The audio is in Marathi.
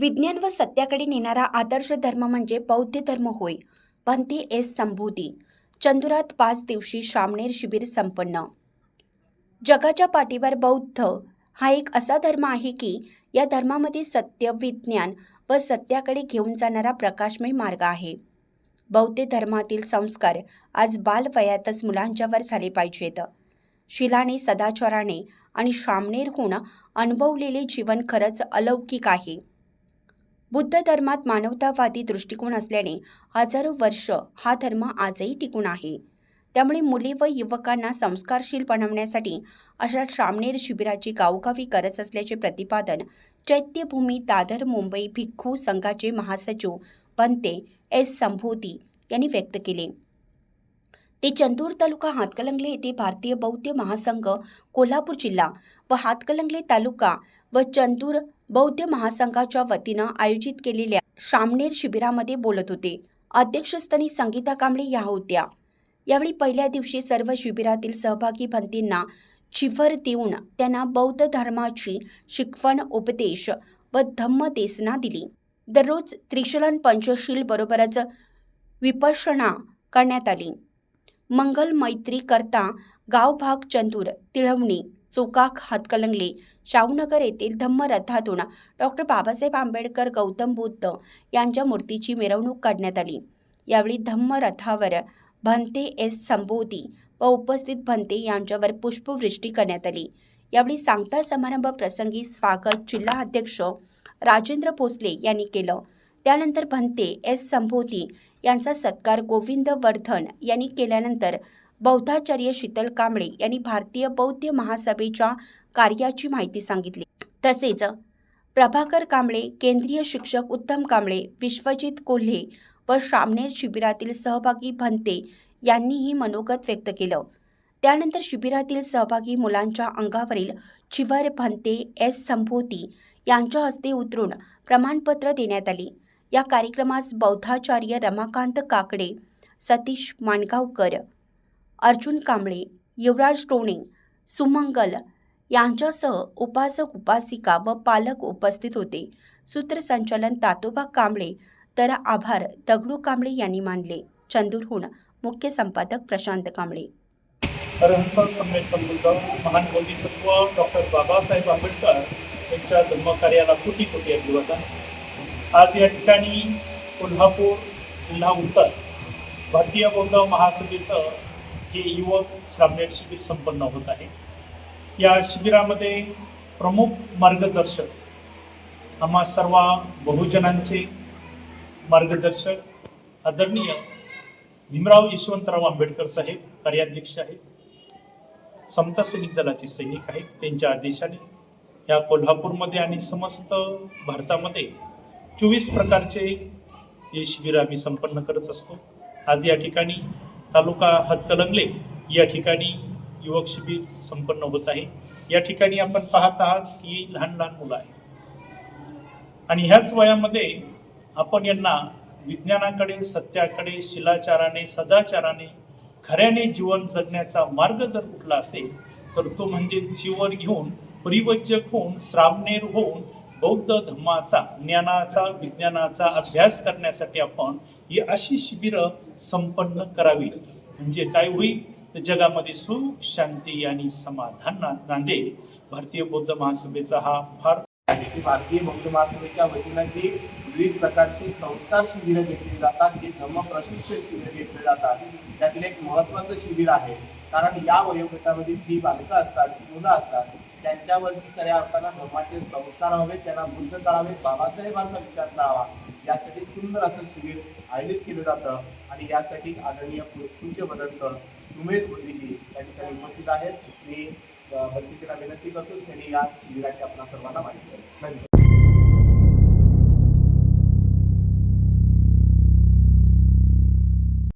विज्ञान व सत्याकडे नेणारा आदर्श धर्म म्हणजे बौद्ध धर्म होय. पंथी एस संभूती चंदुरात पाच दिवशी श्रामणेर शिबिर संपन्न. जगाच्या पाठीवर बौद्ध हा एक असा धर्म आहे की या धर्मामध्ये सत्य विज्ञान व सत्याकडे घेऊन जाणारा प्रकाशमय मार्ग आहे. बौद्ध धर्मातील संस्कार आज बालवयातच मुलांच्यावर झाले पाहिजेत. शिलाने सदाचाराने आणि श्रामणेरहून अनुभवलेले जीवन खरंच अलौकिक आहे. बुद्ध धर्मात मानवतावादी दृष्टिकोन असल्याने हजारो वर्ष हा धर्म आजही टिकून आहे. त्यामुळे मुली व युवकांना संस्कारशील बनवण्यासाठी अशा श्रामणेर शिबिराची गावोगावी गरज असल्याचे प्रतिपादन चैत्यभूमी दादर मुंबई भिक्खू संघाचे महासचिव बनते एस. संभोती यांनी व्यक्त केले. ते चंदूर तालुका हातकलंगले येथे भारतीय बौद्ध महासंघ कोल्हापूर जिल्हा व हातकलंगले तालुका व चंदूर बौद्ध महासंघाच्या वतीनं आयोजित केलेल्या शामनेर शिबिरामध्ये बोलत होते. अध्यक्षस्थानी संगीता कांबळे या होत्या. यावेळी पहिल्या दिवशी सर्व शिबिरातील सहभागी भंतींना चिफर देऊन त्यांना बौद्ध धर्माची शिकवण उपदेश व धम्मदेसना दिली. दररोज त्रिशलन पंचशील बरोबरच विपश्यना करण्यात आली. मंगल मैत्री करता गावभाग चंदूर तिळवणी चुकाक हातकलंगले शाहूनगर येथील धम्मरथातून डॉक्टर बाबासाहेब आंबेडकर गौतम बुद्ध यांच्या मूर्तीची मिरवणूक काढण्यात आली. यावेळी धम्मरथावर भंते एस. संबोधी व उपस्थित भंते यांच्यावर पुष्पवृष्टी करण्यात आली. यावेळी सांगता समारंभ प्रसंगी स्वागत जिल्हा अध्यक्ष राजेंद्र भोसले यांनी केलं. त्यानंतर भंते एस. संभोती यांचा सत्कार गोविंद वर्धन यांनी केल्यानंतर बौद्धाचार्य शीतल कांबळे यांनी भारतीय बौद्ध महासभेच्या कार्याची माहिती सांगितली. तसेच प्रभाकर कांबळे केंद्रीय शिक्षक उत्तम कांबळे विश्वजित कोल्हे व श्रामणेर शिबिरातील सहभागी भंते यांनीही मनोगत व्यक्त केलं. त्यानंतर शिबिरातील सहभागी मुलांच्या अंगावरील चिवर भंते एस. संभोती यांच्या हस्ते उतरून प्रमाणपत्र देण्यात आली. या कार्यक्रमास बौद्धाचार्य रमाकांत काकडे सतीश माणगावकर अर्जुन कांबळे युवराज टोणे सुमंगल यांच्यासह उपासक उपासिका व पालक उपस्थित होते. सूत्रसंचालन तातोबा कांबळे तर आभार दगडू कांबळे यांनी मानले. चंदूरहून मुख्य संपादक प्रशांत कांबळे. अरहंत सम्यक समृद्ध महान बोधिसत्व डॉक्टर बाबासाहेब आंबेडकर यांच्या धर्मकार्याला कोटी कोटी अभिवादन. आज या ठिकाणी कोल्हापूर जिल्हा उत्तर भारतीय बौद्ध महासभेचं हे युवक श्रामणेर शिबिर संपन्न होत आहे. या शिबिरामध्ये प्रमुख मार्गदर्शक आम्हा सर्व बहुजनांचे मार्गदर्शक आदरणीय भीमराव यशवंतराव आंबेडकर साहेब कार्याध्यक्ष आहेत. समता सैनिक दलाचे सैनिक आहेत. त्यांच्या आदेशाने या कोल्हापूरमध्ये आणि समस्त भारतामध्ये चोवीस प्रकारचे हे शिबिर आम्ही संपन्न करत असतो. आज या ठिकाणी तालुका हातकलंगले या ठिकाणी युवक शिबिर संपन्न होत आहे. या ठिकाणी आपण पाहत आहात की लहान लहान मुलं आहेत. आणि ह्याच वयामध्ये आपण यांना विज्ञानाकडे सत्याकडे शिलाचाराने सदाचाराने खऱ्याने जीवन जगण्याचा मार्ग जर कुठला असेल तर तो म्हणजे जीवन घेऊन परिवज्जक होऊन श्रामनेर होऊन बौद्ध धर्माचा ज्ञानाचा विज्ञानाचा अभ्यास करण्यासाठी आपण ही अशी शिबिरं संपन्न करावी. म्हणजे काय होईल? तर जगामध्ये सुख शांती आणि समाधान ना- नांदेल भारतीय बौद्ध महासभेचा हा फार आहे. भारतीय बौद्ध महासभेच्या वतीनं जी विविध प्रकारची संस्कार शिबिरं घेतली जातात. जे धम्म प्रशिक्षण शिबिरं घेतली जातात. त्यातील एक महत्वाचं शिबिर आहे. कारण या वयोगटामध्ये जी बालकं असतात जी मुलं असतात त्यांच्यावर खऱ्या अर्थानं धर्माचे संस्कार हवेत. त्यांना बुद्ध कळावेत. बाबासाहेबांचा विचार कळावा. यासाठी सुंदर असं शिबिर आयोजित केलं जातं आणि यासाठी आदरणीय पूज्य बदंत सुमेध मोदीजी या ठिकाणी उपस्थित आहेत. मी अ, विनंती करतो. त्यांनी या शिबिराची आपल्या सर्वांना माहिती द्यावी धन्यवाद.